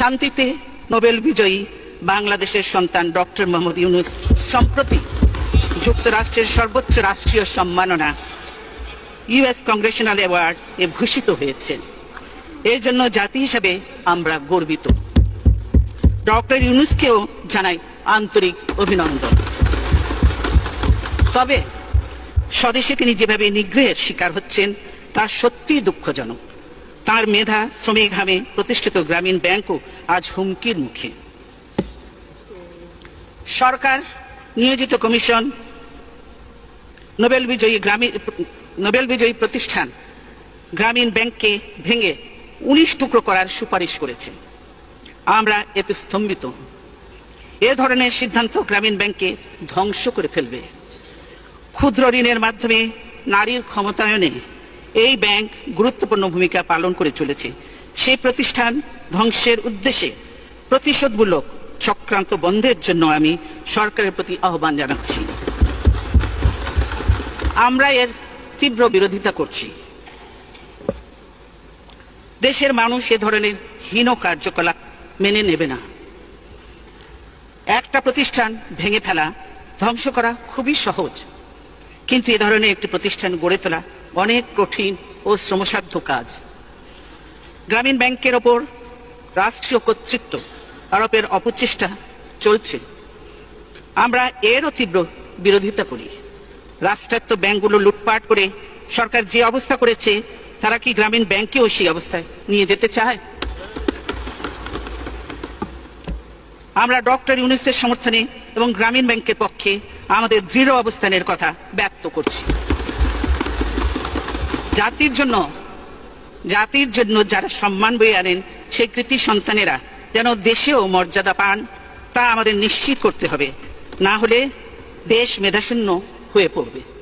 শান্তিতে নোবেল বিজয়ী বাংলাদেশের সন্তান ডক্টর মোহাম্মদ ইউনুস, সম্প্রতি যুক্তরাষ্ট্রের সর্বোচ্চ রাষ্ট্রীয় সম্মাননা ইউএস কংগ্রেশনাল অ্যাওয়ার্ড এ ভূষিত হয়েছেন এর জন্য জাতি হিসাবে আমরা গর্বিত। ডক্টর ইউনুসকেও জানাই আন্তরিক অভিনন্দন। তবে স্বদেশে তিনি যেভাবে নিগ্রহের শিকার হচ্ছেন, তা সত্যিই দুঃখজনক। তার মেধা, শ্রমিক ঘামে প্রতিষ্ঠিত গ্রামীণ ব্যাংকও আজ হুমকির মুখে। সরকার, নিয়োজিত কমিশন, নোবেল বিজয়ী গ্রামীণ নোবেল বিজয়ী প্রতিষ্ঠান গ্রামীণ ব্যাংককে ভেঙে উনিশ টুকরো করার সুপারিশ করেছে। আমরা এতে স্তম্ভিত। এ ধরনের সিদ্ধান্ত গ্রামীণ ব্যাংককে ধ্বংস করে ফেলবে। ক্ষুদ্র ঋণের মাধ্যমে নারীর ক্ষমতায়নে এই ব্যাংক গুরুত্বপূর্ণ ভূমিকা পালন করে চলেছে। সেই প্রতিষ্ঠান ধ্বংসের উদ্দেশ্যে প্রতিশোধমূলক চক্রান্ত বন্ধের জন্য আমি সরকারের প্রতি আহ্বান জানাচ্ছি। আমরা এর তীব্র বিরোধিতা করছি। দেশের মানুষ এ ধরনের হীন কার্যকলাপ মেনে নেবে না। একটা প্রতিষ্ঠান ভেঙে ফেলা, ধ্বংস করা খুবই সহজ। কিন্তু এ ধরনের একটি প্রতিষ্ঠান গড়ে তোলা অনেক কঠিন ও শ্রমসাধ্য কাজ। গ্রামীণ ব্যাংকের ওপর রাষ্ট্রীয় কর্তৃত্ব আরোপের অপচেষ্টা চলছে। আমরা এরও তীব্র বিরোধিতা করি। রাষ্ট্রায়ত্ত ব্যাংকগুলো লুটপাট করে সরকার যে অবস্থা করেছে, তারা কি গ্রামীণ ব্যাংকেও সেই অবস্থায় নিয়ে যেতে চায়? আমরা ডক্টর ইউনুসের সমর্থনে এবং গ্রামীণ ব্যাংকের পক্ষে আমাদের দৃঢ় অবস্থানের কথা ব্যক্ত করছি। জাতির জন্য জাতির জন্য যারা সম্মান বয়ে আনেন, সেই কৃতি সন্তানেরা যেন দেশেও মর্যাদা পান, তা আমাদের নিশ্চিত করতে হবে। না হলে দেশ মেধাশূন্য হয়ে পড়বে।